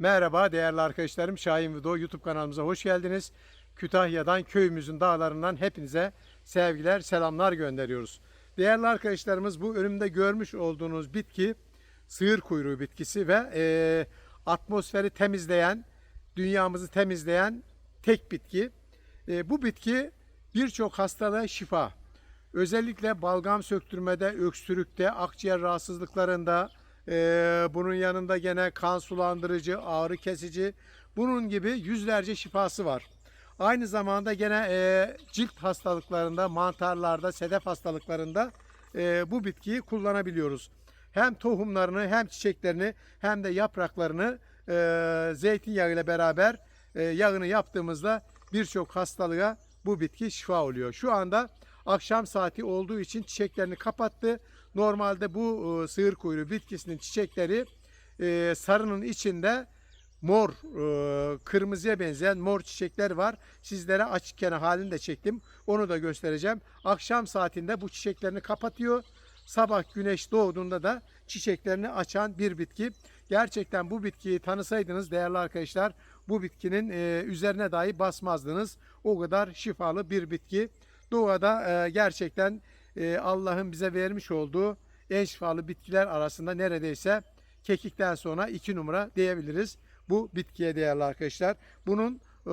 Merhaba değerli arkadaşlarım. Şahin Video YouTube kanalımıza hoş geldiniz. Kütahya'dan köyümüzün dağlarından hepinize sevgiler, selamlar gönderiyoruz. Değerli arkadaşlarımız bu önümde görmüş olduğunuz bitki sığır kuyruğu bitkisi ve e, atmosferi temizleyen, dünyamızı temizleyen tek bitki. E, bu bitki birçok hastalığa şifa. Özellikle balgam söktürmede, öksürükte, akciğer rahatsızlıklarında, ee, bunun yanında gene kan sulandırıcı, ağrı kesici, bunun gibi yüzlerce şifası var. Aynı zamanda gene e, cilt hastalıklarında, mantarlarda, sedef hastalıklarında e, bu bitkiyi kullanabiliyoruz. Hem tohumlarını, hem çiçeklerini, hem de yapraklarını e, zeytinyağı ile beraber yağını yaptığımızda birçok hastalığa bu bitki şifa oluyor. Şu anda akşam saati olduğu için çiçeklerini kapattı. Normalde bu e, sığır kuyruğu bitkisinin çiçekleri e, sarının içinde mor, e, kırmızıya benzeyen mor çiçekler var. Sizlere açıkken halini de çektim. Onu da göstereceğim. Akşam saatinde bu çiçeklerini kapatıyor. Sabah güneş doğduğunda da çiçeklerini açan bir bitki. Gerçekten bu bitkiyi tanısaydınız değerli arkadaşlar bu bitkinin e, üzerine dahi basmazdınız. O kadar şifalı bir bitki. Doğada e, gerçekten e, Allah'ın bize vermiş olduğu en şifalı bitkiler arasında neredeyse kekikten sonra iki numara diyebiliriz bu bitkiye değerli arkadaşlar. Bunun e,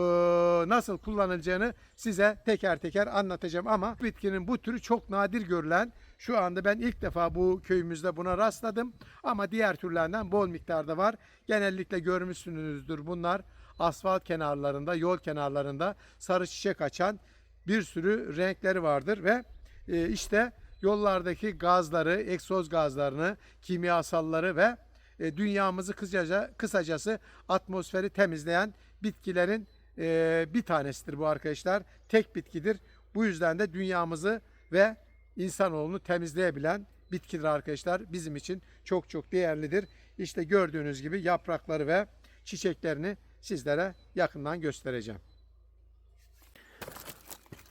nasıl kullanılacağını size teker teker anlatacağım ama bitkinin bu türü çok nadir görülen şu anda ben ilk defa bu köyümüzde buna rastladım ama diğer türlerden bol miktarda var. Genellikle görmüşsünüzdür bunlar asfalt kenarlarında, yol kenarlarında sarı çiçek açan bir sürü renkleri vardır ve e, işte yollardaki gazları, egzoz gazlarını, kimyasalları ve e, dünyamızı kısaca, kısacası atmosferi temizleyen bitkilerin e, bir tanesidir bu arkadaşlar. Tek bitkidir. Bu yüzden de dünyamızı ve insanoğlunu temizleyebilen bitkidir arkadaşlar. Bizim için çok çok değerlidir. İşte gördüğünüz gibi yaprakları ve çiçeklerini sizlere yakından göstereceğim.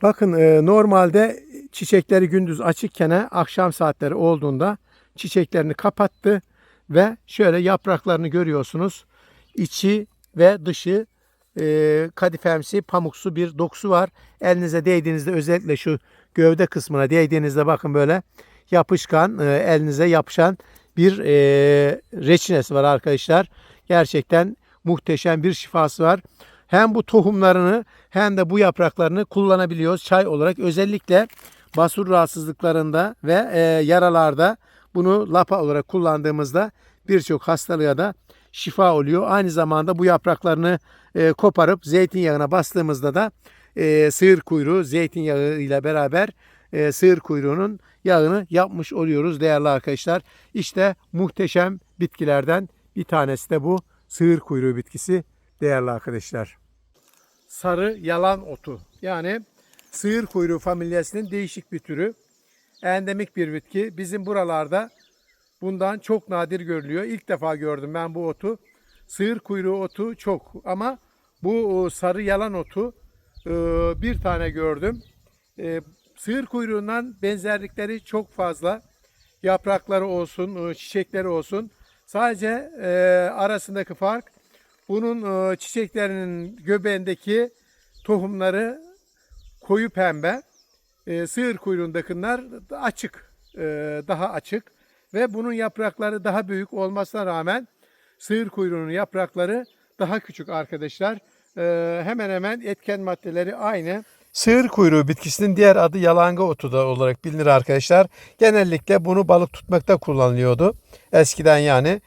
Bakın e, normalde çiçekleri gündüz açıkken akşam saatleri olduğunda çiçeklerini kapattı ve şöyle yapraklarını görüyorsunuz. İçi ve dışı e, kadifemsi, pamuksu bir dokusu var. Elinize değdiğinizde özellikle şu gövde kısmına değdiğinizde bakın böyle yapışkan, e, elinize yapışan bir e, reçinesi var arkadaşlar. Gerçekten muhteşem bir şifası var. Hem bu tohumlarını hem de bu yapraklarını kullanabiliyoruz çay olarak. Özellikle basur rahatsızlıklarında ve e, yaralarda bunu lapa olarak kullandığımızda birçok hastalığa da şifa oluyor. Aynı zamanda bu yapraklarını e, koparıp zeytinyağına bastığımızda da e, sığır kuyruğu zeytinyağı ile beraber e, sığır kuyruğunun yağını yapmış oluyoruz değerli arkadaşlar. İşte muhteşem bitkilerden bir tanesi de bu sığır kuyruğu bitkisi değerli arkadaşlar. Sarı yalan otu yani sığır kuyruğu familyasının değişik bir türü. Endemik bir bitki. Bizim buralarda bundan çok nadir görülüyor. İlk defa gördüm ben bu otu. Sığır kuyruğu otu çok ama bu sarı yalan otu e, bir tane gördüm. E, sığır kuyruğundan benzerlikleri çok fazla. Yaprakları olsun, e, çiçekleri olsun. Sadece arasındaki fark bunun çiçeklerinin göbeğindeki tohumları koyu pembe. E, sığır kuyruğundakiler açık, e, daha açık ve bunun yaprakları daha büyük olmasına rağmen sığır kuyruğunun yaprakları daha küçük arkadaşlar. E, hemen hemen etken maddeleri aynı. Sığır kuyruğu bitkisinin diğer adı yalanga otu da olarak bilinir arkadaşlar. Genellikle bunu balık tutmakta kullanılıyordu. Eskiden yani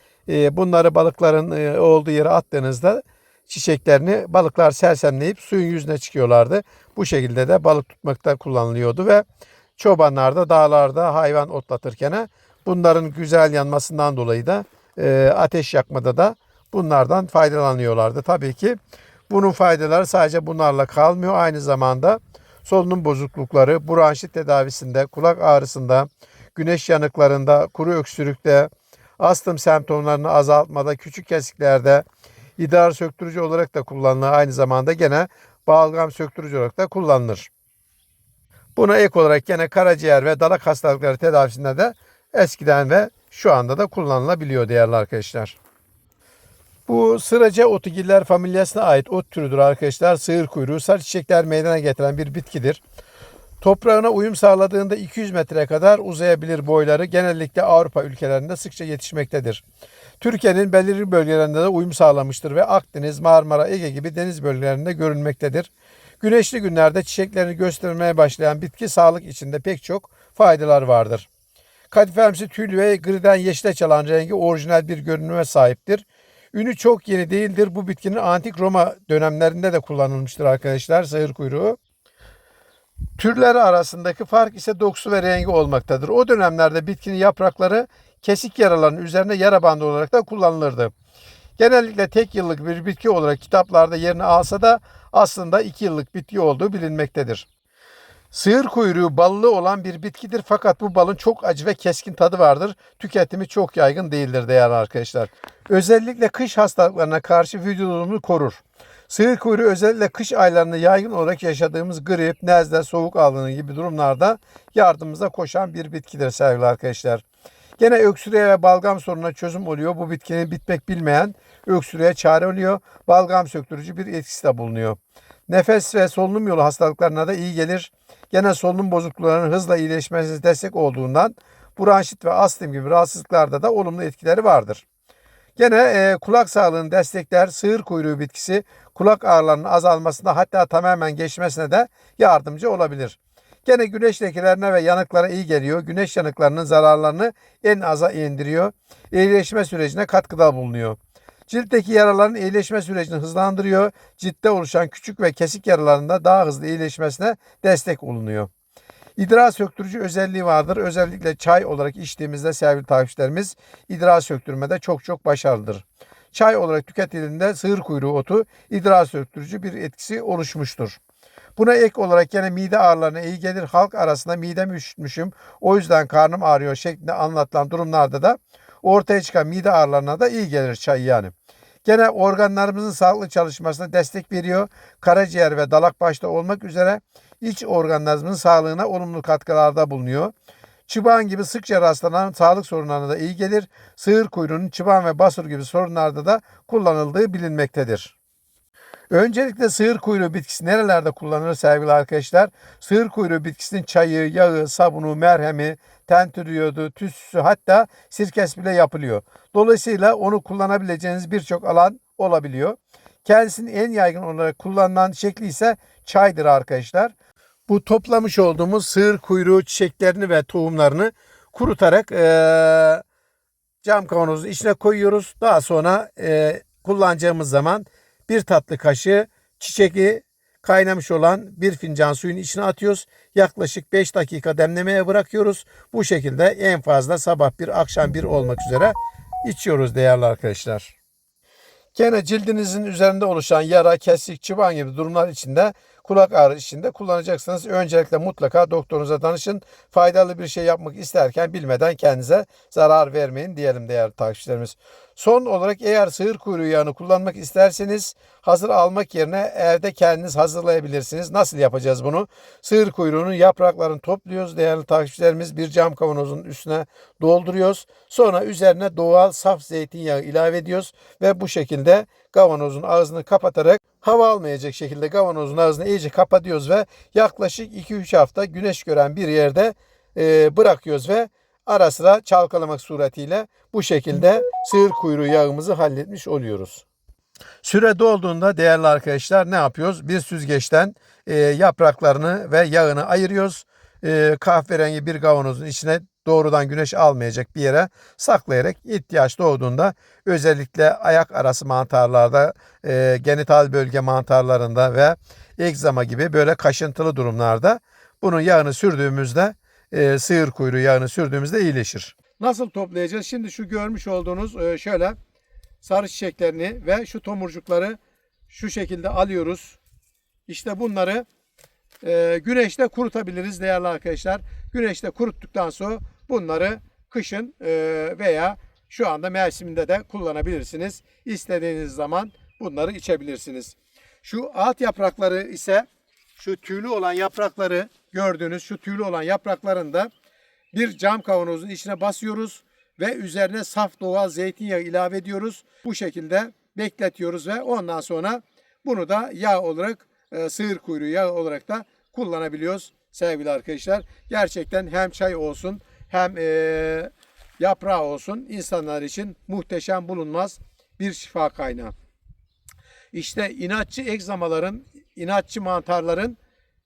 bunları balıkların olduğu yere attığınızda çiçeklerini balıklar sersemleyip suyun yüzüne çıkıyorlardı. Bu şekilde de balık tutmakta kullanılıyordu ve çobanlar da dağlarda hayvan otlatırken bunların güzel yanmasından dolayı da e, ateş yakmada da bunlardan faydalanıyorlardı. Tabii ki bunun faydaları sadece bunlarla kalmıyor. Aynı zamanda solunum bozuklukları, bronşit tedavisinde, kulak ağrısında, güneş yanıklarında, kuru öksürükte, astım semptomlarını azaltmada, küçük kesiklerde, idrar söktürücü olarak da kullanılır. Aynı zamanda gene balgam söktürücü olarak da kullanılır. Buna ek olarak gene karaciğer ve dalak hastalıkları tedavisinde de eskiden ve şu anda da kullanılabiliyor değerli arkadaşlar. Bu sıraca otugiller familyasına ait ot türüdür arkadaşlar. Sığır kuyruğu sarı çiçekler meydana getiren bir bitkidir. Toprağına uyum sağladığında 200 metreye kadar uzayabilir boyları. Genellikle Avrupa ülkelerinde sıkça yetişmektedir. Türkiye'nin belirli bölgelerinde de uyum sağlamıştır ve Akdeniz, Marmara, Ege gibi deniz bölgelerinde görülmektedir. Güneşli günlerde çiçeklerini göstermeye başlayan bitki sağlık içinde pek çok faydalar vardır. Kadifemsi tüylü ve griden yeşile çalan rengi orijinal bir görünüme sahiptir. Ünü çok yeni değildir. Bu bitkinin antik Roma dönemlerinde de kullanılmıştır arkadaşlar sığır kuyruğu. Türleri arasındaki fark ise dokusu ve rengi olmaktadır. O dönemlerde bitkinin yaprakları kesik yaraların üzerine yara bandı olarak da kullanılırdı. Genellikle tek yıllık bir bitki olarak kitaplarda yerini alsa da aslında iki yıllık bitki olduğu bilinmektedir. Sığır kuyruğu ballı olan bir bitkidir fakat bu balın çok acı ve keskin tadı vardır. Tüketimi çok yaygın değildir değerli arkadaşlar. Özellikle kış hastalıklarına karşı vücudumuzu korur. Sığır kuyruğu özellikle kış aylarında yaygın olarak yaşadığımız grip, nezle, soğuk algınlığı gibi durumlarda yardımımıza koşan bir bitkidir sevgili arkadaşlar. Gene öksürüğe ve balgam sorununa çözüm oluyor. Bu bitkinin bitmek bilmeyen öksürüğe çare oluyor. Balgam söktürücü bir etkisi de bulunuyor. Nefes ve solunum yolu hastalıklarına da iyi gelir. Gene solunum bozukluklarının hızla iyileşmesine destek olduğundan bronşit ve astım gibi rahatsızlıklarda da olumlu etkileri vardır. Gene e, kulak sağlığını destekler. Sığır kuyruğu bitkisi kulak ağrılarının azalmasına hatta tamamen geçmesine de yardımcı olabilir. Gene güneş lekelerine ve yanıklara iyi geliyor. Güneş yanıklarının zararlarını en aza indiriyor. İyileşme sürecine katkıda bulunuyor. Ciltteki yaraların iyileşme sürecini hızlandırıyor. Ciltte oluşan küçük ve kesik yaraların da daha hızlı iyileşmesine destek olunuyor. İdrar söktürücü özelliği vardır. Özellikle çay olarak içtiğimizde sevgili takipçilerimiz idrar söktürmede çok çok başarılıdır. Çay olarak tüketildiğinde sığır kuyruğu otu idrar söktürücü bir etkisi oluşmuştur. Buna ek olarak yine mide ağrılarına iyi gelir. Halk arasında midem üşütmüşüm o yüzden karnım ağrıyor şeklinde anlatılan durumlarda da ortaya çıkan mide ağrılarına da iyi gelir çay yani. Gene organlarımızın sağlıklı çalışmasına destek veriyor. Karaciğer ve dalak başta olmak üzere iç organlarımızın sağlığına olumlu katkılarda bulunuyor. Çıban gibi sıkça rastlanan sağlık sorunlarına da iyi gelir. Sığır kuyruğunun çıban ve basur gibi sorunlarda da kullanıldığı bilinmektedir. Öncelikle sığır kuyruğu bitkisi nerelerde kullanılır sevgili arkadaşlar? Sığır kuyruğu bitkisinin çayı, yağı, sabunu, merhemi, tentürüyodu, tütsüsü hatta sirkes bile yapılıyor. Dolayısıyla onu kullanabileceğiniz birçok alan olabiliyor. Kendisinin en yaygın olarak kullanılan şekli ise çaydır arkadaşlar. Bu toplamış olduğumuz sığır kuyruğu çiçeklerini ve tohumlarını kurutarak eee, cam kavanozun içine koyuyoruz. Daha sonra eee, kullanacağımız zaman bir tatlı kaşığı çiçeği kaynamış olan bir fincan suyun içine atıyoruz. Yaklaşık 5 dakika demlemeye bırakıyoruz. Bu şekilde en fazla sabah bir akşam bir olmak üzere içiyoruz değerli arkadaşlar. Gene cildinizin üzerinde oluşan yara, kesik, çıban gibi durumlar içinde kulak ağrı içinde kullanacaksınız. Öncelikle mutlaka doktorunuza danışın. Faydalı bir şey yapmak isterken bilmeden kendinize zarar vermeyin diyelim değerli takipçilerimiz. Son olarak eğer sığır kuyruğu yağını kullanmak isterseniz hazır almak yerine evde kendiniz hazırlayabilirsiniz. Nasıl yapacağız bunu? Sığır kuyruğunun yapraklarını topluyoruz değerli takipçilerimiz. Bir cam kavanozun üstüne dolduruyoruz. Sonra üzerine doğal saf zeytinyağı ilave ediyoruz ve bu şekilde kavanozun ağzını kapatarak hava almayacak şekilde kavanozun ağzını iyice kapatıyoruz ve yaklaşık 2-3 hafta güneş gören bir yerde e, bırakıyoruz ve ara sıra çalkalamak suretiyle bu şekilde sığır kuyruğu yağımızı halletmiş oluyoruz. Süre dolduğunda değerli arkadaşlar ne yapıyoruz? Bir süzgeçten e, yapraklarını ve yağını ayırıyoruz. E, kahverengi bir kavanozun içine doğrudan güneş almayacak bir yere saklayarak ihtiyaç doğduğunda özellikle ayak arası mantarlarda, e, genital bölge mantarlarında ve egzama gibi böyle kaşıntılı durumlarda bunun yağını sürdüğümüzde e, sığır kuyruğu yağını sürdüğümüzde iyileşir. Nasıl toplayacağız? Şimdi şu görmüş olduğunuz e, şöyle sarı çiçeklerini ve şu tomurcukları şu şekilde alıyoruz. İşte bunları e, güneşte kurutabiliriz değerli arkadaşlar. Güneşte kuruttuktan sonra bunları kışın e, veya şu anda mevsiminde de kullanabilirsiniz. İstediğiniz zaman bunları içebilirsiniz. Şu alt yaprakları ise şu tüylü olan yaprakları gördüğünüz şu tüylü olan yapraklarını da bir cam kavanozun içine basıyoruz ve üzerine saf doğal zeytinyağı ilave ediyoruz. Bu şekilde bekletiyoruz ve ondan sonra bunu da yağ olarak e, sığır kuyruğu yağı olarak da kullanabiliyoruz sevgili arkadaşlar. Gerçekten hem çay olsun hem e, yaprağı olsun insanlar için muhteşem bulunmaz bir şifa kaynağı. İşte inatçı egzamaların, inatçı mantarların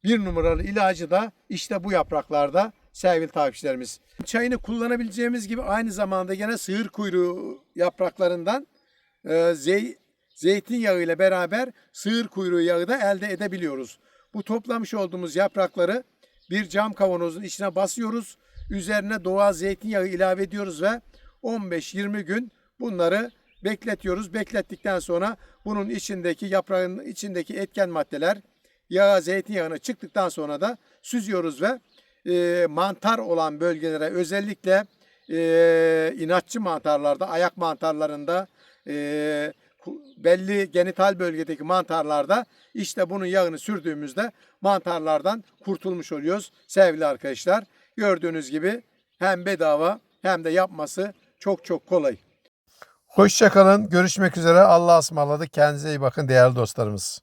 bir numaralı ilacı da işte bu yapraklarda sevgili takipçilerimiz. Çayını kullanabileceğimiz gibi aynı zamanda gene sığır kuyruğu yapraklarından e, zey, zeytinyağı ile beraber sığır kuyruğu yağı da elde edebiliyoruz. Bu toplamış olduğumuz yaprakları bir cam kavanozun içine basıyoruz. Üzerine doğal zeytinyağı ilave ediyoruz ve 15-20 gün bunları bekletiyoruz. Beklettikten sonra bunun içindeki yaprağın içindeki etken maddeler yağa zeytinyağına çıktıktan sonra da süzüyoruz ve e, mantar olan bölgelere özellikle e, inatçı mantarlarda, ayak mantarlarında, e, belli genital bölgedeki mantarlarda işte bunun yağını sürdüğümüzde mantarlardan kurtulmuş oluyoruz sevgili arkadaşlar. Gördüğünüz gibi hem bedava hem de yapması çok çok kolay. Hoşçakalın. Görüşmek üzere. Allah'a ısmarladık. Kendinize iyi bakın değerli dostlarımız.